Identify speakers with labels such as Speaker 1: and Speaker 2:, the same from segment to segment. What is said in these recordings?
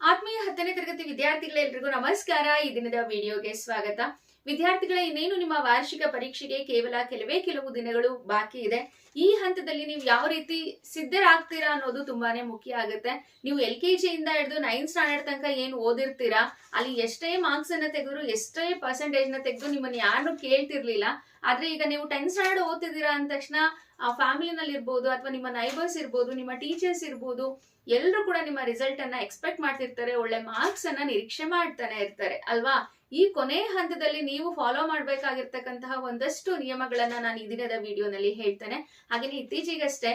Speaker 1: ಆತ್ಮೀಯ ಹತ್ತನೇ ತರಗತಿ ವಿದ್ಯಾರ್ಥಿಗಳೆಲ್ಲರಿಗೂ ನಮಸ್ಕಾರ. ಈ ದಿನದ ವಿಡಿಯೋಗೆ ಸ್ವಾಗತ. ವಿದ್ಯಾರ್ಥಿಗಳೇ, ಇನ್ನೇನು ನಿಮ್ಮ ವಾರ್ಷಿಕ ಪರೀಕ್ಷೆಗೆ ಕೇವಲ ಕೆಲವೇ ಕೆಲವು ದಿನಗಳು ಬಾಕಿ ಇದೆ. ಈ ಹಂತದಲ್ಲಿ ನೀವು ಯಾವ ರೀತಿ ಸಿದ್ಧರಾಗ್ತೀರಾ ಅನ್ನೋದು ತುಂಬಾನೇ ಮುಖ್ಯ ಆಗುತ್ತೆ. ನೀವು ಎಲ್ ಕೆ ಜಿಯಿಂದ ಹಿಡಿದು ನೈನ್ತ್ ಸ್ಟ್ಯಾಂಡರ್ಡ್ ತನಕ ಏನು ಓದಿರ್ತೀರಾ? ಅಲ್ಲಿ ಎಷ್ಟೇ ಮಾರ್ಕ್ಸ್ ಅನ್ನ ತೆಗೆದ್ರು, ಎಷ್ಟೇ ಪರ್ಸೆಂಟೇಜ್ನ ತೆಗೆದು ನಿಮ್ಮನ್ನ ಯಾರು ಕೇಳ್ತಿರ್ಲಿಲ್ಲ. ಆದ್ರೆ ಈಗ ನೀವು ಟೆಂತ್ ಸ್ಟ್ಯಾಂಡರ್ಡ್ ಓದ್ತಿದ್ದೀರಾ ಅಂದ ತಕ್ಷಣ ಆ ಫ್ಯಾಮಿಲಿನಲ್ಲಿ ಇರ್ಬೋದು ಅಥವಾ ನಿಮ್ಮ ನೈಬರ್ಸ್ ಇರ್ಬೋದು, ನಿಮ್ಮ ಟೀಚರ್ಸ್ ಇರ್ಬೋದು ಎಲ್ಲರೂ ಕೂಡ ನಿಮ್ಮ ರಿಸಲ್ಟ್ ಅನ್ನ ಎಕ್ಸ್ಪೆಕ್ಟ್ ಮಾಡ್ತಿರ್ತಾರೆ, ಒಳ್ಳೆ ಮಾರ್ಕ್ಸ್ ಅನ್ನ ನಿರೀಕ್ಷೆ ಮಾಡ್ತಾನೆ ಇರ್ತಾರೆ, ಅಲ್ವಾ? ಈ ಕೊನೆ ಹಂತದಲ್ಲಿ ನೀವು ಫಾಲೋ ಮಾಡ್ಬೇಕಾಗಿರ್ತಕ್ಕಂತಹ ಒಂದಷ್ಟು ನಿಯಮಗಳನ್ನ ನಾನು ಈ ದಿನದ ವಿಡಿಯೋನಲ್ಲಿ ಹೇಳ್ತೇನೆ. ಹಾಗೆಯೇ ಇತ್ತೀಚೆಗಷ್ಟೇ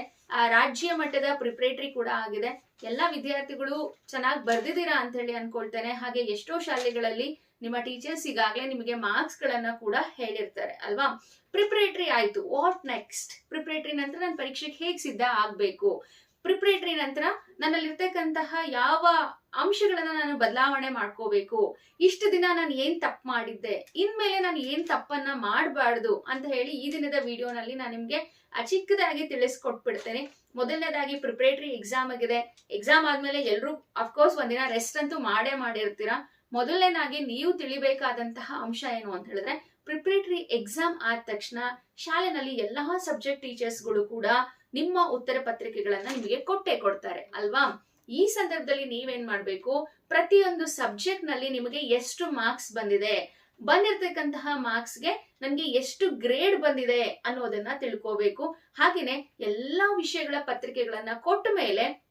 Speaker 1: ರಾಜ್ಯ ಮಟ್ಟದ ಪ್ರಿಪ್ರೇಟರಿ ಕೂಡ ಆಗಿದೆ. ಎಲ್ಲಾ ವಿದ್ಯಾರ್ಥಿಗಳು ಚೆನ್ನಾಗಿ ಬರ್ದಿದ್ದೀರಾ ಅಂತ ಹೇಳಿ ಅನ್ಕೊಳ್ತೇನೆ. ಹಾಗೆ ಎಷ್ಟೋ ಶಾಲೆಗಳಲ್ಲಿ ನಿಮ್ಮ ಟೀಚರ್ಸ್ ಈಗಾಗಲೇ ನಿಮಗೆ ಮಾರ್ಕ್ಸ್ ಗಳನ್ನ ಕೂಡ ಹೇಳಿರ್ತಾರೆ, ಅಲ್ವಾ? ಪ್ರಿಪರೇಟರಿ ಆಯ್ತು. ವಾಟ್ ನೆಕ್ಸ್ಟ್ ಪ್ರಿಪರೇಟರಿ ನಂತರ ನಾನು ಪರೀಕ್ಷೆಗೆ ಹೇಗೆ ಸಿದ್ಧ ಆಗ್ಬೇಕು? ಪ್ರಿಪರೇಟರಿ ನಂತರ ನನ್ನಲ್ಲಿರ್ತಕ್ಕಂತಹ ಯಾವ ಅಂಶಗಳನ್ನ ನಾನು ಬದಲಾವಣೆ ಮಾಡ್ಕೋಬೇಕು? ಇಷ್ಟು ದಿನ ನಾನು ಏನ್ ತಪ್ಪು ಮಾಡಿದ್ದೆ? ಇನ್ಮೇಲೆ ನಾನು ಏನ್ ತಪ್ಪನ್ನ ಮಾಡಬಾರ್ದು? ಅಂತ ಹೇಳಿ ಈ ದಿನದ ವಿಡಿಯೋನಲ್ಲಿ ನಾನು ನಿಮ್ಗೆ ಅಚಿಕ್ಕದಾಗಿ ಚಿಕ್ಕದಾಗಿ ತಿಳಿಸ್ಕೊಟ್ಬಿಡ್ತೇನೆ. ಮೊದಲನೇದಾಗಿ ಪ್ರಿಪರೇಟರಿ ಎಕ್ಸಾಮ್ ಆಗಿದೆ. ಎಕ್ಸಾಮ್ ಆದ್ಮೇಲೆ ಎಲ್ರು ಅಫ್ಕೋರ್ಸ್ ಒಂದಿನ ರೆಸ್ಟ್ ಅಂತೂ ಮಾಡೇ ಮಾಡಿರ್ತೀರಾ? ಮೊದಲನೇದಾಗಿ ನೀವು ತಿಳಿಬೇಕಾದಂತಹ ಅಂಶ ಏನು ಅಂತ ಹೇಳಿದ್ರೆ ಪ್ರಿಪ್ರೇಟರಿ ಎಕ್ಸಾಮ್ ಆದ ತಕ್ಷಣ ಶಾಲೆನಲ್ಲಿ ಎಲ್ಲಾ ಸಬ್ಜೆಕ್ಟ್ ಟೀಚರ್ಸ್ಗಳು ಕೂಡ ನಿಮ್ಮ ಉತ್ತರ ಪತ್ರಿಕೆಗಳನ್ನ ನಿಮಗೆ ಕೊಟ್ಟೆ ಕೊಡ್ತಾರೆ, ಅಲ್ವಾ? ಈ ಸಂದರ್ಭದಲ್ಲಿ ನೀವೇನ್ ಮಾಡ್ಬೇಕು? ಪ್ರತಿಯೊಂದು ಸಬ್ಜೆಕ್ಟ್ನಲ್ಲಿ ನಿಮಗೆ ಎಷ್ಟು ಮಾರ್ಕ್ಸ್ ಬಂದಿದೆ? ಬಂದಿರತಕ್ಕಂತಹ ಮಾರ್ಕ್ಸ್ಗೆ ನನಗೆ ಎಷ್ಟು ಗ್ರೇಡ್ ಬಂದಿದೆ ಅನ್ನೋದನ್ನ ತಿಳ್ಕೋಬೇಕು. ಹಾಗೇನೆ ಎಲ್ಲಾ ವಿಷಯಗಳ ಪತ್ರಿಕೆಗಳನ್ನ ಕೊಟ್ಟ ಮೇಲೆ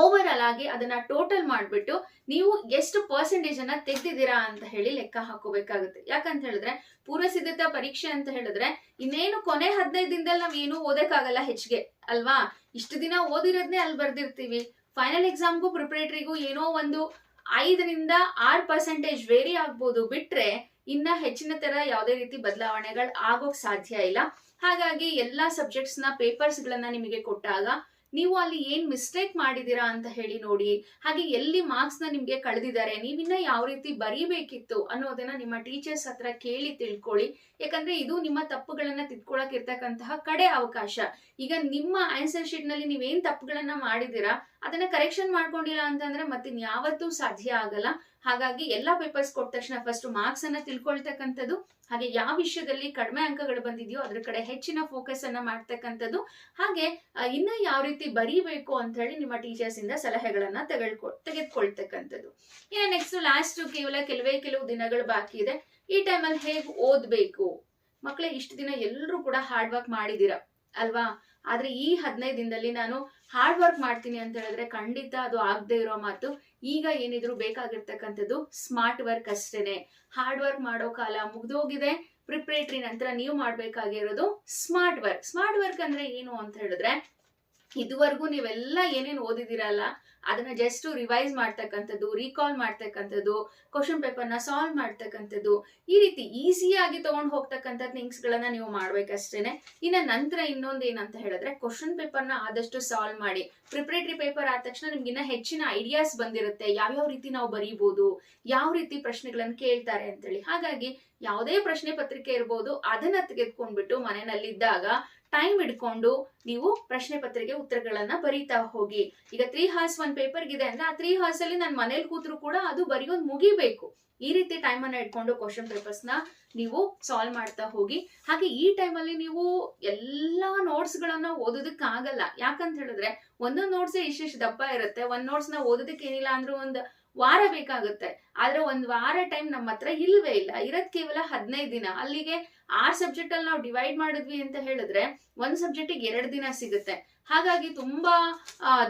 Speaker 1: ಓವರ್ ಆಲ್ ಆಗಿ ಅದನ್ನ ಟೋಟಲ್ ಮಾಡ್ಬಿಟ್ಟು ನೀವು ಎಷ್ಟು ಪರ್ಸೆಂಟೇಜ್ ಅನ್ನ ತೆಗ್ದಿದ್ದೀರಾ ಅಂತ ಹೇಳಿ ಲೆಕ್ಕ ಹಾಕೋಬೇಕಾಗುತ್ತೆ. ಯಾಕಂತ ಹೇಳಿದ್ರೆ ಪೂರ್ವ ಸಿದ್ಧತಾ ಪರೀಕ್ಷೆ ಅಂತ ಹೇಳಿದ್ರೆ ಇನ್ನೇನು ಕೊನೆ ಹದಿನೈದು ದಿನದಲ್ಲಿ ನಾವ್ ಏನು ಓದಕ್ಕಾಗಲ್ಲ ಹೆಚ್ಚಿಗೆ ಅಲ್ವಾ? ಇಷ್ಟು ದಿನ ಓದಿರೋದ್ನೇ ಅಲ್ಲಿ ಬರ್ದಿರ್ತೀವಿ. ಫೈನಲ್ ಎಕ್ಸಾಮ್ಗೂ ಪ್ರಿಪರೇಟರಿಗೂ ಏನೋ ಒಂದು ಐದರಿಂದ ಆರ್ ಪರ್ಸೆಂಟೇಜ್ ವೇರಿ ಆಗ್ಬೋದು ಬಿಟ್ರೆ ಇನ್ನ ಹೆಚ್ಚಿನ ತರ ಯಾವುದೇ ರೀತಿ ಬದಲಾವಣೆಗಳು ಆಗೋಕ್ ಸಾಧ್ಯ ಇಲ್ಲ. ಹಾಗಾಗಿ ಎಲ್ಲಾ ಸಬ್ಜೆಕ್ಟ್ಸ್ನ ಪೇಪರ್ಸ್ ಗಳನ್ನ ನಿಮಗೆ ಕೊಟ್ಟಾಗ ನೀವು ಅಲ್ಲಿ ಏನ್ ಮಿಸ್ಟೇಕ್ ಮಾಡಿದೀರಾ ಅಂತ ಹೇಳಿ ನೋಡಿ. ಹಾಗೆ ಎಲ್ಲಿ ಮಾರ್ಕ್ಸ್ನ ನಿಮ್ಗೆ ಕಳೆದಿದ್ದಾರೆ ನೀವಿನ್ನ ಯಾವ ರೀತಿ ಬರೀಬೇಕಿತ್ತು ಅನ್ನೋದನ್ನ ನಿಮ್ಮ ಟೀಚರ್ಸ್ ಹತ್ರ ಕೇಳಿ ತಿಳ್ಕೊಳ್ಳಿ. ಯಾಕಂದ್ರೆ ಇದು ನಿಮ್ಮ ತಪ್ಪುಗಳನ್ನ ತಿದ್ಕೊಳಕ್ ಇರ್ತಕ್ಕಂತಹ ಕಡೆ ಅವಕಾಶ. ಈಗ ನಿಮ್ಮ ಆನ್ಸರ್ ಶೀಟ್ನಲ್ಲಿ ನೀವೇನ್ ತಪ್ಪುಗಳನ್ನ ಮಾಡಿದೀರಾ ಅದನ್ನ ಕರೆಕ್ಷನ್ ಮಾಡ್ಕೊಂಡಿಲ್ಲ ಅಂತಂದ್ರೆ ಮತ್ತೆ ಯಾವತ್ತೂ ಸಾಧ್ಯ ಆಗಲ್ಲ. ಹಾಗಾಗಿ ಎಲ್ಲಾ ಪೇಪರ್ಸ್ ಕೊಟ್ಟ ತಕ್ಷಣ ಫಸ್ಟ್ ಮಾರ್ಕ್ಸ್ ಅನ್ನ ತಿಳ್ಕೊಳ್ತಕ್ಕಂಥದ್ದು, ಹಾಗೆ ಯಾವ ವಿಷಯದಲ್ಲಿ ಕಡಿಮೆ ಅಂಕಗಳು ಬಂದಿದೆಯೋ ಅದ್ರ ಕಡೆ ಹೆಚ್ಚಿನ ಫೋಕಸ್ ಅನ್ನ ಮಾಡ್ತಕ್ಕಂಥದ್ದು, ಹಾಗೆ ಇನ್ನ ಯಾವ ರೀತಿ ಬರೀಬೇಕು ಅಂತ ಹೇಳಿ ನಿಮ್ಮ ಟೀಚರ್ಸ್ ಇಂದ ಸಲಹೆಗಳನ್ನ ತೆಗೆದುಕೊ ತೆಗೆದುಕೊಳ್ತಕ್ಕಂಥದ್ದು. ಇನ್ನು ನೆಕ್ಸ್ಟ್ ಲಾಸ್ಟ್ ಕೇವಲ ಕೆಲವೇ ಕೆಲವು ದಿನಗಳು ಬಾಕಿ ಇದೆ. ಈ ಟೈಮಲ್ಲಿ ಹೇಗೆ ಓದ್ಬೇಕು? ಮಕ್ಕಳೇ ಇಷ್ಟು ದಿನ ಎಲ್ಲರೂ ಕೂಡ ಹಾರ್ಡ್ ವರ್ಕ್ ಮಾಡಿದೀರ ಅಲ್ವಾ? ಆದ್ರೆ ಈ ಹದಿನೈದು ದಿನದಲ್ಲಿ ನಾನು ಹಾರ್ಡ್ ವರ್ಕ್ ಮಾಡ್ತೀನಿ ಅಂತ ಹೇಳಿದ್ರೆ ಖಂಡಿತ ಅದು ಆಗದೆ ಇರೋ ಮಾತು. ಈಗ ಏನಿದ್ರು ಬೇಕಾಗಿರ್ತಕ್ಕಂಥದ್ದು ಸ್ಮಾರ್ಟ್ ವರ್ಕ್ ಅಷ್ಟೇನೆ. ಹಾರ್ಡ್ ವರ್ಕ್ ಮಾಡೋ ಕಾಲ ಮುಗ್ದೋಗಿದೆ. ಪ್ರಿಪ್ರೇಟ್ರಿ ನಂತರ ನೀವು ಮಾಡ್ಬೇಕಾಗಿರೋದು ಸ್ಮಾರ್ಟ್ ವರ್ಕ್ ಸ್ಮಾರ್ಟ್ ವರ್ಕ್ ಅಂದ್ರೆ ಏನು ಅಂತ ಹೇಳಿದ್ರೆ ಇದುವರೆಗೂ ನೀವೆಲ್ಲ ಏನೇನು ಓದಿದಿರಲ್ಲ ಅದನ್ನ ಜಸ್ಟ್ ರಿವೈಸ್ ಮಾಡ್ತಕ್ಕಂಥದ್ದು ರೀಕಾಲ್ ಮಾಡ್ತಕ್ಕಂಥದ್ದು ಕ್ವಶನ್ ಪೇಪರ್ನ ಸಾಲ್ವ್ ಮಾಡ್ತಕ್ಕಂಥದ್ದು, ಈ ರೀತಿ ಈಸಿಯಾಗಿ ತಗೊಂಡು ಹೋಗ್ತಕ್ಕಂಥ ಥಿಂಗ್ಸ್ಗಳನ್ನ ನೀವು ಮಾಡ್ಬೇಕಷ್ಟೇನೆ. ಇನ್ನ ನಂತರ ಇನ್ನೊಂದು ಏನಂತ ಹೇಳಿದ್ರೆ ಕ್ವಶನ್ ಪೇಪರ್ನ ಆದಷ್ಟು ಸಾಲ್ವ್ ಮಾಡಿ. ಪ್ರಿಪ್ರೇಟರಿ ಪೇಪರ್ ಆದ ತಕ್ಷಣ ನಿಮ್ಗೆ ಇನ್ನ ಹೆಚ್ಚಿನ ಐಡಿಯಾಸ್ ಬಂದಿರುತ್ತೆ. ಯಾವ್ಯಾವ ರೀತಿ ನಾವು ಬರೀಬಹುದು ಯಾವ ರೀತಿ ಪ್ರಶ್ನೆಗಳನ್ನು ಕೇಳ್ತಾರೆ ಅಂತೇಳಿ. ಹಾಗಾಗಿ ಯಾವುದೇ ಪ್ರಶ್ನೆ ಪತ್ರಿಕೆ ಇರ್ಬೋದು, ಅದನ್ನ ತೆಗೆದುಕೊಂಡ್ಬಿಟ್ಟು ಮನೆಯಲ್ಲಿದ್ದಾಗ ಟೈಮ್ ಇಡ್ಕೊಂಡು ನೀವು ಪ್ರಶ್ನೆ ಪತ್ರಿಕೆ ಉತ್ತರಗಳನ್ನ ಬರೀತಾ ಹೋಗಿ. ಈಗ ತ್ರೀ ಹಾರ್ಸ್ ಒಂದ್ ಪೇಪರ್ ಇದೆ ಅಂದ್ರೆ ಆ ತ್ರೀ ಹಾರ್ಸ್ ಅಲ್ಲಿ ನಾನು ಮನೇಲಿ ಕೂತ್ರು ಕೂಡ ಅದು ಬರೆಯೋದು ಮುಗಿಬೇಕು. ಈ ರೀತಿ ಟೈಮ್ ಅನ್ನ ಇಟ್ಕೊಂಡು ಕ್ವಶನ್ ಪೇಪರ್ಸ್ನ ನೀವು ಸಾಲ್ವ್ ಮಾಡ್ತಾ ಹೋಗಿ. ಹಾಗೆ ಈ ಟೈಮಲ್ಲಿ ನೀವು ಎಲ್ಲಾ ನೋಟ್ಸ್ ಗಳನ್ನ ಓದೋದಕ್ಕೆ ಆಗಲ್ಲ ಯಾಕಂತ ಹೇಳಿದ್ರೆ ಒಂದೊಂದು ನೋಟ್ಸ್ ಇಷ್ಟಿಷ್ಟು ದಪ್ಪ ಇರುತ್ತೆ, ಒಂದ್ ನೋಟ್ಸ್ನ ಓದೋದಕ್ಕೆ ಏನಿಲ್ಲ ಅಂದ್ರೆ ಒಂದ್ ವಾರ ಬೇಕಾಗುತ್ತೆ. ಆದ್ರೆ ಒಂದ್ ವಾರ ಟೈಮ್ ನಮ್ಮ ಹತ್ರ ಇಲ್ವೇ ಇಲ್ಲ. ಇರೋದ್ ಕೇವಲ ಹದಿನೈದು ದಿನ. ಅಲ್ಲಿಗೆ ಆರ್ ಸಬ್ಜೆಕ್ಟ್ ಅಲ್ಲಿ ನಾವು ಡಿವೈಡ್ ಮಾಡಿದ್ವಿ ಅಂತ ಹೇಳಿದ್ರೆ ಒಂದ್ ಸಬ್ಜೆಕ್ಟಿಗೆ ಎರಡು ದಿನ ಸಿಗುತ್ತೆ. ಹಾಗಾಗಿ ತುಂಬಾ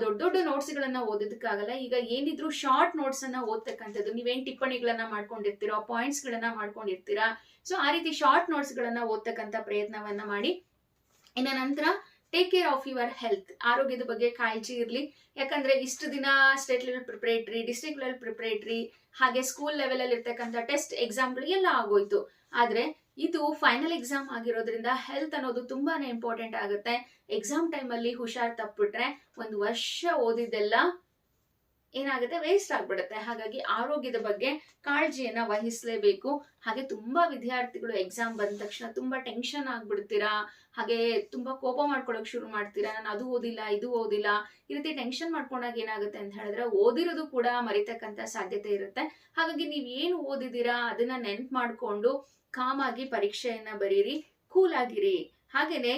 Speaker 1: ದೊಡ್ಡ ದೊಡ್ಡ ನೋಟ್ಸ್ ಗಳನ್ನ ಓದೋದಕ್ಕಾಗಲ್ಲ ಈಗ ಏನಿದ್ರು ಶಾರ್ಟ್ ನೋಟ್ಸ್ ಅನ್ನ ಓದ್ತಕ್ಕಂಥದ್ದು. ನೀವೇನ್ ಟಿಪ್ಪಣಿಗಳನ್ನ ಮಾಡ್ಕೊಂಡಿರ್ತೀರೋ ಪಾಯಿಂಟ್ಸ್ ಗಳನ್ನ ಮಾಡ್ಕೊಂಡಿರ್ತೀರಾ. ಸೊ ಆ ರೀತಿ ಶಾರ್ಟ್ ನೋಟ್ಸ್ ಗಳನ್ನ ಓದ್ತಕ್ಕಂಥ ಪ್ರಯತ್ನವನ್ನ ಮಾಡಿ. ಇನ್ನ ನಂತರ take care of your health ಆರೋಗ್ಯದ ಬಗ್ಗೆ ಕಾಳಜಿ ಇರಲಿ. ಯಾಕಂದ್ರೆ ಇಷ್ಟು ದಿನ state level preparatory district level preparatory ಹಾಗೆ ಸ್ಕೂಲ್ ಲೆವೆಲ್ ಅಲ್ಲಿ ಇರ್ತಕ್ಕಂಥ ಟೆಸ್ಟ್ ಎಕ್ಸಾಮ್ಗಳು ಎಲ್ಲ ಆಗೋಯ್ತು. ಆದ್ರೆ ಇದು ಫೈನಲ್ ಎಕ್ಸಾಮ್ ಆಗಿರೋದ್ರಿಂದ ಹೆಲ್ತ್ ಅನ್ನೋದು ತುಂಬಾನೇ ಇಂಪಾರ್ಟೆಂಟ್ ಆಗುತ್ತೆ. ಎಕ್ಸಾಮ್ ಟೈಮ್ ಅಲ್ಲಿ ಹುಷಾರ್ ತಪ್ಪಿಟ್ರೆ ಒಂದು ವರ್ಷ ಓದಿದ್ದೆಲ್ಲ ಏನಾಗುತ್ತೆ? ವೇಸ್ಟ್ ಆಗ್ಬಿಡುತ್ತೆ. ಹಾಗಾಗಿ ಆರೋಗ್ಯದ ಬಗ್ಗೆ ಕಾಳಜಿಯನ್ನ ವಹಿಸಲೇಬೇಕು. ಹಾಗೆ ತುಂಬಾ ವಿದ್ಯಾರ್ಥಿಗಳು ಎಕ್ಸಾಮ್ ಬಂದ ತಕ್ಷಣ ತುಂಬಾ ಟೆನ್ಷನ್ ಆಗ್ಬಿಡ್ತೀರಾ? ಹಾಗೆ ತುಂಬಾ ಕೋಪ ಮಾಡ್ಕೊಳಕ್ ಶುರು ಮಾಡ್ತೀರಾ? ನಾನು ಅದು ಓದಿಲ್ಲ, ಇದು ಓದಿಲ್ಲ. ಈ ರೀತಿ ಟೆನ್ಷನ್ ಮಾಡ್ಕೊಂಡಾಗ ಏನಾಗುತ್ತೆ ಅಂತ ಹೇಳಿದ್ರೆ ಓದಿರೋದು ಕೂಡ ಮರಿತಕ್ಕಂತ ಸಾಧ್ಯತೆ ಇರುತ್ತೆ. ಹಾಗಾಗಿ ನೀವ್ ಏನು ಓದಿದೀರಾ ಅದನ್ನ ನೆನ್ಪ್ ಮಾಡ್ಕೊಂಡು ಕಾಮಾಗಿ ಪರೀಕ್ಷೆಯನ್ನ ಬರೀರಿ. ಕೂಲ್ ಆಗಿರಿ ಹಾಗೇನೆ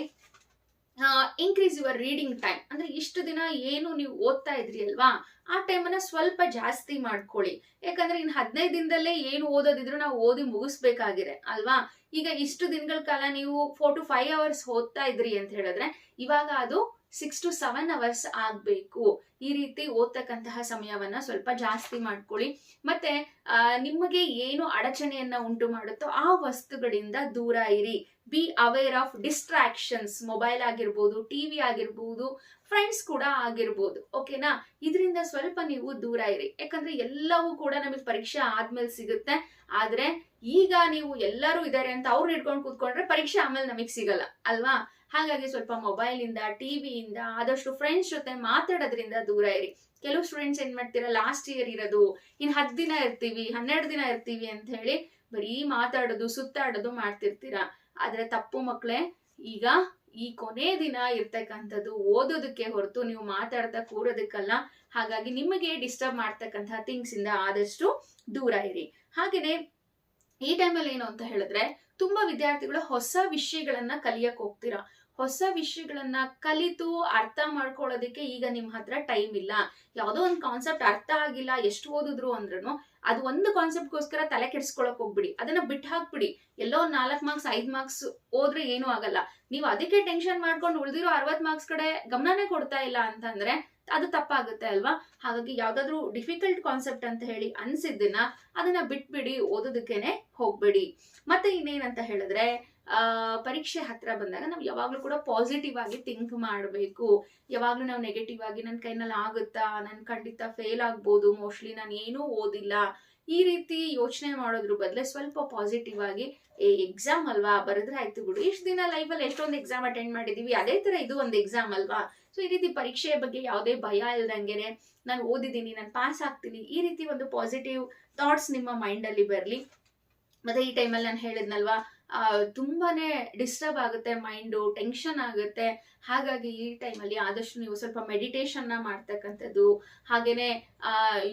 Speaker 1: ಇನ್ಕ್ರೀಸ್ ಯುವರ್ ರೀಡಿಂಗ್ ಟೈಮ್ ಅಂದ್ರೆ ಇಷ್ಟು ದಿನ ಏನು ನೀವು ಓದ್ತಾ ಇದ್ರಿ ಅಲ್ವಾ? ಆ ಟೈಮನ್ನ ಸ್ವಲ್ಪ ಜಾಸ್ತಿ ಮಾಡ್ಕೊಳ್ಳಿ. ಯಾಕಂದ್ರೆ ಇನ್ ಹದಿನೈದು ದಿನದಲ್ಲೇ ಏನು ಓದೋದಿದ್ರು ನಾವು ಓದಿ ಮುಗಿಸ್ಬೇಕಾಗಿದೆ ಅಲ್ವಾ? ಈಗ ಇಷ್ಟು ದಿನಗಳ ಕಾಲ ನೀವು ಫೋರ್ ಟು ಫೈವ್ ಅವರ್ಸ್ ಓದ್ತಾ ಇದ್ರಿ ಅಂತ ಹೇಳಿದ್ರೆ ಇವಾಗ ಅದು ಸಿಕ್ಸ್ ಟು ಸೆವೆನ್ ಅವರ್ಸ್ ಆಗ್ಬೇಕು. ಈ ರೀತಿ ಓದ್ತಕ್ಕಂತಹ ಸಮಯವನ್ನ ಸ್ವಲ್ಪ ಜಾಸ್ತಿ ಮಾಡ್ಕೊಳ್ಳಿ. ಮತ್ತೆ ನಿಮಗೆ ಏನು ಅಡಚಣೆಯನ್ನ ಉಂಟು ಮಾಡುತ್ತೋ ಆ ವಸ್ತುಗಳಿಂದ ದೂರ ಇರಿ. Be aware of distractions mobile ಆಗಿರ್ಬೋದು ಟಿವಿ ಆಗಿರ್ಬೋದು ಫ್ರೆಂಡ್ಸ್ ಕೂಡ ಆಗಿರ್ಬೋದು ಓಕೆನಾ ಇದರಿಂದ ಸ್ವಲ್ಪ ನೀವು ದೂರ ಇರಿ. ಯಾಕಂದ್ರೆ ಎಲ್ಲವೂ ಕೂಡ ನಮಗೆ ಪರೀಕ್ಷೆ ಆದ್ಮೇಲೆ ಸಿಗುತ್ತೆ. ಆದ್ರೆ ಈಗ ನೀವು ಎಲ್ಲರೂ ಇದ್ದಾರೆ ಅಂತ ಅವ್ರು ಇಟ್ಕೊಂಡು ಕೂತ್ಕೊಂಡ್ರೆ ಪರೀಕ್ಷೆ ಆಮೇಲೆ ನಮಗೆ ಸಿಗಲ್ಲ, ಅಲ್ವಾ? ಹಾಗಾಗಿ ಸ್ವಲ್ಪ ಮೊಬೈಲ್ ಇಂದ ಟಿವಿಯಿಂದ ಆದಷ್ಟು ಫ್ರೆಂಡ್ಸ್ ಜೊತೆ ಮಾತಾಡೋದ್ರಿಂದ ದೂರ ಇರಿ. ಕೆಲವು ಸ್ಟೂಡೆಂಟ್ಸ್ ಏನ್ ಮಾಡ್ತೀರಾ? ಲಾಸ್ಟ್ ಇಯರ್ ಇರೋದು, ಇನ್ ಹತ್ತು ದಿನ ಇರ್ತೀವಿ, ಹನ್ನೆರಡು ದಿನ ಇರ್ತೀವಿ ಅಂತ ಹೇಳಿ ಬರೀ ಮಾತಾಡೋದು, ಸುತ್ತಾಡೋದು ಮಾಡ್ತಿರ್ತೀರ? ಆದ್ರೆ ತಪ್ಪು ಮಕ್ಕಳೇ ಈಗ ಈ ಕೊನೆ ದಿನ ಇರ್ತಕ್ಕಂಥದ್ದು ಓದೋದಕ್ಕೆ ಹೊರತು ನೀವು ಮಾತಾಡ್ತಾ ಕೂರೋದಕ್ಕಲ್ಲ. ಹಾಗಾಗಿ ನಿಮಗೆ ಡಿಸ್ಟರ್ಬ್ ಮಾಡ್ತಕ್ಕಂತಹ ಥಿಂಗ್ಸ್ ಇಂದ ಆದಷ್ಟು ದೂರ ಇರಿ. ಹಾಗೇನೆ ಈ ಟೈಮಲ್ಲಿ ಏನು ಅಂತ ಹೇಳಿದ್ರೆ, ತುಂಬಾ ವಿದ್ಯಾರ್ಥಿಗಳು ಹೊಸ ವಿಷಯಗಳನ್ನ ಕಲಿಯಕ್ ಹೋಗ್ತೀರಾ? ಹೊಸ ವಿಷಯಗಳನ್ನ ಕಲಿತು ಅರ್ಥ ಮಾಡ್ಕೊಳ್ಳೋದಕ್ಕೆ ಈಗ ನಿಮ್ಮ ಹತ್ರ ಟೈಮ್ ಇಲ್ಲ. ಯಾವುದೋ ಒಂದು ಕಾನ್ಸೆಪ್ಟ್ ಅರ್ಥ ಆಗಿಲ್ಲ, ಎಷ್ಟು ಓದಿದ್ರು ಅಂದ್ರೂ ಅದು ಒಂದು ಕಾನ್ಸೆಪ್ಟ್ಗೋಸ್ಕರ ತಲೆ ಕೆಡಿಸ್ಕೊಳಕ್ ಹೋಗ್ಬಿಡಿ. ಅದನ್ನ ಬಿಟ್ಟು ಹಾಕ್ಬಿಡಿ. ಎಲ್ಲೋ ನಾಲ್ಕು ಮಾರ್ಕ್ಸ್ ಐದು ಮಾರ್ಕ್ಸ್ ಓದ್ರೆ ಏನೂ ಆಗಲ್ಲ. ನೀವು ಅದಕ್ಕೆ ಟೆನ್ಷನ್ ಮಾಡ್ಕೊಂಡು ಉಳಿದಿರೋ ಅರವತ್ ಮಾರ್ಕ್ಸ್ ಕಡೆ ಗಮನನೇ ಕೊಡ್ತಾ ಇಲ್ಲ ಅಂತಂದ್ರೆ ಅದು ತಪ್ಪಾಗುತ್ತೆ ಅಲ್ವಾ? ಹಾಗಾಗಿ ಯಾವ್ದಾದ್ರು ಡಿಫಿಕಲ್ಟ್ ಕಾನ್ಸೆಪ್ಟ್ ಅಂತ ಹೇಳಿ ಅನ್ಸಿದ್ದನ್ನ ಅದನ್ನ ಬಿಟ್ಬಿಡಿ, ಓದೋದಕ್ಕೇನೆ ಹೋಗ್ಬೇಡಿ. ಮತ್ತೆ ಇನ್ನೇನಂತ ಹೇಳಿದ್ರೆ ಪರೀಕ್ಷೆ ಹತ್ರ ಬಂದಾಗ ನಾವು ಯಾವಾಗಲೂ ಕೂಡ ಪಾಸಿಟಿವ್ ಆಗಿ ಥಿಂಕ್ ಮಾಡಬೇಕು. ಯಾವಾಗಲೂ ನಾವು ನೆಗೆಟಿವ್ ಆಗಿ ನನ್ನ ಕೈನಲ್ಲಿ ಆಗುತ್ತಾ? ನನ್ ಖಂಡಿತ ಫೇಲ್ ಆಗ್ಬೋದು. ಮೋಸ್ಟ್ಲಿ ನಾನು ಏನೂ ಓದಿಲ್ಲ. ಈ ರೀತಿ ಯೋಚನೆ ಮಾಡೋದ್ರ ಬದಲೇ ಸ್ವಲ್ಪ ಪಾಸಿಟಿವ್ ಆಗಿ, ಏ ಎಕ್ಸಾಮ್ ಅಲ್ವಾ? ಬರೆದ್ರೆ ಆಯ್ತು ಬಿಡು. ಇಷ್ಟು ದಿನ ಲೈಫಲ್ಲಿ ಎಷ್ಟೊಂದು ಎಕ್ಸಾಮ್ ಅಟೆಂಡ್ ಮಾಡಿದೀವಿ. ಅದೇ ತರ ಇದು ಒಂದು ಎಕ್ಸಾಮ್ ಅಲ್ವಾ? ಸೊ ಈ ರೀತಿ ಪರೀಕ್ಷೆಯ ಬಗ್ಗೆ ಯಾವುದೇ ಭಯ ಇಲ್ದಂಗೆ ನಾನು ಓದಿದ್ದೀನಿ, ನಾನು ಪಾಸ್ ಆಗ್ತೀನಿ. ಈ ರೀತಿ ಒಂದು ಪಾಸಿಟಿವ್ ಥಾಟ್ಸ್ ನಿಮ್ಮ ಮೈಂಡ್ ಅಲ್ಲಿ ಬರಲಿ. ಮತ್ತೆ ಈ ಟೈಮಲ್ಲಿ ನಾನು ಹೇಳಿದ್ನಲ್ವಾ ತುಂಬಾನೇ ಡಿಸ್ಟರ್ಬ್ ಆಗುತ್ತೆ ಮೈಂಡು ಟೆನ್ಷನ್ ಆಗುತ್ತೆ. ಹಾಗಾಗಿ ಈ ಟೈಮಲ್ಲಿ ಆದಷ್ಟು ನೀವು ಸ್ವಲ್ಪ ಮೆಡಿಟೇಷನ್ನ ಮಾಡ್ತಕ್ಕಂಥದ್ದು ಹಾಗೆಯೇ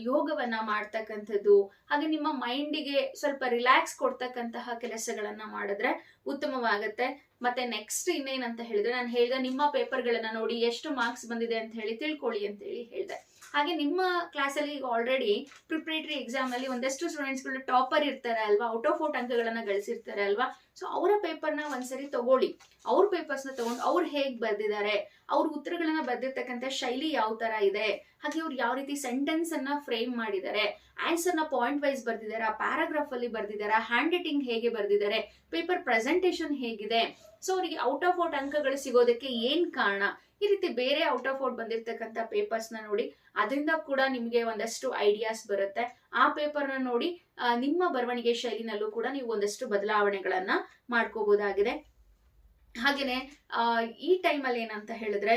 Speaker 1: ಯೋಗವನ್ನ ಮಾಡ್ತಕ್ಕಂಥದ್ದು, ಹಾಗೆ ನಿಮ್ಮ ಮೈಂಡಿಗೆ ಸ್ವಲ್ಪ ರಿಲ್ಯಾಕ್ಸ್ ಕೊಡ್ತಕ್ಕಂತಹ ಕೆಲಸಗಳನ್ನು ಮಾಡಿದ್ರೆ ಉತ್ತಮವಾಗುತ್ತೆ. ಮತ್ತೆ ನೆಕ್ಸ್ಟ್ ಇನ್ನೇನಂತ ಹೇಳಿದ್ರೆ, ನಾನು ಹೇಳಿದೆ, ನಿಮ್ಮ ಪೇಪರ್ಗಳನ್ನು ನೋಡಿ ಎಷ್ಟು ಮಾರ್ಕ್ಸ್ ಬಂದಿದೆ ಅಂತ ಹೇಳಿ ತಿಳ್ಕೊಳ್ಳಿ ಅಂತ ಹೇಳಿ ಹೇಳ್ದೆ. ಹಾಗೆ ನಿಮ್ಮ ಕ್ಲಾಸಲ್ಲಿ ಈಗ ಆಲ್ರೆಡಿ ಪ್ರಿಪ್ರೇಟರಿ ಎಕ್ಸಾಮ್ ಅಲ್ಲಿ ಒಂದಷ್ಟು ಸ್ಟೂಡೆಂಟ್ಸ್ಗಳು ಟಾಪರ್ ಇರ್ತಾರೆ ಅಲ್ವಾ? ಔಟ್ ಆಫ್ ಔಟ್ ಅಂಕಗಳನ್ನ ಗಳಿಸಿರ್ತಾರೆ ಅಲ್ವಾ? ಸೊ ಅವರ ಪೇಪರ್ನ ಒಂದ್ಸರಿ ತಗೊಳ್ಳಿ. ಅವ್ರ ಪೇಪರ್ಸ್ನ ತಗೊಂಡು ಅವ್ರು ಹೇಗೆ ಬರ್ದಿದ್ದಾರೆ? ಅವ್ರ ಉತ್ತರಗಳನ್ನ ಬರೆದಿರ್ತಕ್ಕಂಥ ಶೈಲಿ ಯಾವ ತರ ಇದೆ? ಹಾಗೆ ಅವ್ರು ಯಾವ ರೀತಿ ಸೆಂಟೆನ್ಸ್ ಅನ್ನ ಫ್ರೇಮ್ ಮಾಡಿದ್ದಾರೆ? ಆನ್ಸರ್ನ ಪಾಯಿಂಟ್ ವೈಸ್ ಬರ್ದಿದ್ದಾರೆ? ಪ್ಯಾರಾಗ್ರಾಫ್ ಅಲ್ಲಿ ಬರ್ದಿದ್ದಾರೆ? ಹ್ಯಾಂಡ್ ರೈಟಿಂಗ್ ಹೇಗೆ ಬರ್ದಿದ್ದಾರೆ? ಪೇಪರ್ ಪ್ರೆಸೆಂಟೇಶನ್ ಹೇಗಿದೆ? ಸೊ ಅವರಿಗೆ ಔಟ್ ಆಫ್ ಔಟ್ ಅಂಕಗಳು ಸಿಗೋದಕ್ಕೆ ಏನ್ ಕಾರಣ? ಈ ರೀತಿ ಬೇರೆ ಔಟ್ ಆಫ್ ಔಟ್ ಬಂದಿರತಕ್ಕಂಥ ಪೇಪರ್ಸ್ನ ನೋಡಿ. ಅದರಿಂದ ಕೂಡ ನಿಮಗೆ ಒಂದಷ್ಟು ಐಡಿಯಾಸ್ ಬರುತ್ತೆ. ಆ ಪೇಪರ್ನ ನೋಡಿ ನಿಮ್ಮ ಬರವಣಿಗೆ ಶೈಲಿನಲ್ಲೂ ಕೂಡ ನೀವು ಒಂದಷ್ಟು ಬದಲಾವಣೆಗಳನ್ನ ಮಾಡ್ಕೋಬಹುದಾಗಿದೆ ಹಾಗೇನೆ ಈ ಟೈಮಲ್ಲಿ ಏನಂತ ಹೇಳಿದ್ರೆ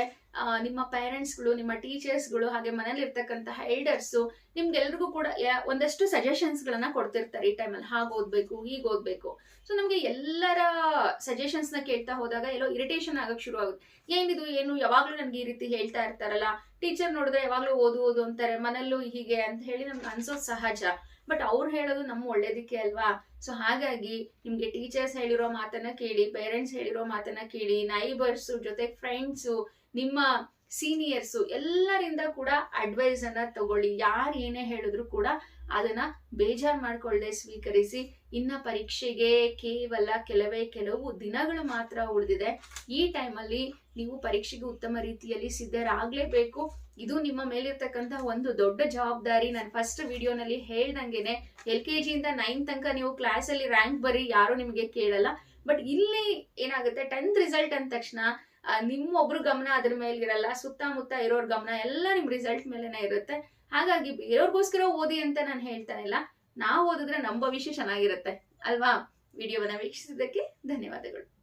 Speaker 1: ನಿಮ್ಮ ಪೇರೆಂಟ್ಸ್ಗಳು ನಿಮ್ಮ ಟೀಚರ್ಸ್ಗಳು ಹಾಗೆ ಮನೇಲಿ ಇರ್ತಕ್ಕಂತಹ ಎಲ್ಡರ್ಸು ನಿಮ್ಗೆಲ್ರಿಗೂ ಕೂಡ ಒಂದಷ್ಟು ಸಜೆಷನ್ಸ್ ಗಳನ್ನ ಕೊಡ್ತಿರ್ತಾರೆ ಈ ಟೈಮಲ್ಲಿ ಹಾಗೆ ಓದ್ಬೇಕು, ಹೀಗೆ ಓದ್ಬೇಕು. ಸೊ ನಮ್ಗೆ ಎಲ್ಲರ ಸಜೆಷನ್ಸ್ನ ಕೇಳ್ತಾ ಹೋದಾಗ ಎಲ್ಲೋ ಇರಿಟೇಷನ್ ಆಗಕ್ಕೆ ಶುರು ಆಗುತ್ತೆ. ಏನಿದು ಏನು? ಯಾವಾಗ್ಲೂ ನನ್ಗೆ ಈ ರೀತಿ ಹೇಳ್ತಾ ಇರ್ತಾರಲ್ಲ. ಟೀಚರ್ ನೋಡಿದ್ರೆ ಯಾವಾಗ್ಲೂ ಓದು ಓದು ಅಂತಾರೆ. ಮನೆಯಲ್ಲೂ ಹೀಗೆ ಅಂತ ಹೇಳಿ ನಮ್ಗೆ ಅನ್ಸೋದು ಸಹಜ. ಬಟ್ ಅವ್ರು ಹೇಳೋದು ನಮ್ಮ ಒಳ್ಳೇದಕ್ಕೆ ಅಲ್ವಾ? ಸೊ ಹಾಗಾಗಿ ನಿಮ್ಗೆ ಟೀಚರ್ಸ್ ಹೇಳಿರೋ ಮಾತನ್ನ ಕೇಳಿ ಪೇರೆಂಟ್ಸ್ ಹೇಳಿರೋ ಮಾತನ್ನ ಕೇಳಿ ನೈಬರ್ಸ್ ಜೊತೆ ಫ್ರೆಂಡ್ಸು ನಿಮ್ಮ ಸೀನಿಯರ್ಸು ಎಲ್ಲರಿಂದ ಕೂಡ ಅಡ್ವೈಸ್ ಅನ್ನ ತಗೊಳ್ಳಿ. ಯಾರು ಏನೇ ಹೇಳಿದ್ರು ಕೂಡ ಅದನ್ನ ಬೇಜಾರ್ ಮಾಡ್ಕೊಳ್ಳದೆ ಸ್ವೀಕರಿಸಿ. ಇನ್ನ ಪರೀಕ್ಷೆಗೆ ಕೇವಲ ಕೆಲವೇ ಕೆಲವು ದಿನಗಳು ಮಾತ್ರ ಉಳಿದಿದೆ. ಈ ಟೈಮಲ್ಲಿ ನೀವು ಪರೀಕ್ಷೆಗೆ ಉತ್ತಮ ರೀತಿಯಲ್ಲಿ ಸಿದ್ಧರಾಗ್ಲೇಬೇಕು. ಇದು ನಿಮ್ಮ ಮೇಲಿರ್ತಕ್ಕಂಥ ಒಂದು ದೊಡ್ಡ ಜವಾಬ್ದಾರಿ. ನಾನು ಫಸ್ಟ್ ವಿಡಿಯೋನಲ್ಲಿ ಹೇಳ್ದಂಗೆನೆ ಎಲ್ ಕೆ ಜಿಯಿಂದ ನೈನ್ ತನಕ ನೀವು ಕ್ಲಾಸ್ ಅಲ್ಲಿ ರ್ಯಾಂಕ್ ಬರೀ ಯಾರು ನಿಮಗೆ ಕೇಳಲ್ಲ. ಬಟ್ ಇಲ್ಲಿ ಏನಾಗುತ್ತೆ? ಟೆಂತ್ ರಿಸಲ್ಟ್ ಅಂದ ತಕ್ಷಣ ನಿಮ್ಮ ಒಬ್ರು ಗಮನ ಅದ್ರ ಮೇಲೆ ಇರಲ್ಲ ಸುತ್ತಮುತ್ತ ಇರೋರ್ ಗಮನ, ಎಲ್ಲ ನಿಮ್ ರಿಸಲ್ಟ್ ಮೇಲೆನೆ ಇರುತ್ತೆ. ಹಾಗಾಗಿ ಬೇರೆಯವ್ರಿಗೋಸ್ಕರ ಓದಿ ಅಂತ ನಾನು ಹೇಳ್ತಾ ಇಲ್ಲ. ನಾವು ಓದಿದ್ರೆ ನಮ್ಮ ಭವಿಷ್ಯ ಚೆನ್ನಾಗಿರುತ್ತೆ. ಅಲ್ವಾ? ವಿಡಿಯೋವನ್ನ ವೀಕ್ಷಿಸಿದ್ದಕ್ಕೆ ಧನ್ಯವಾದಗಳು.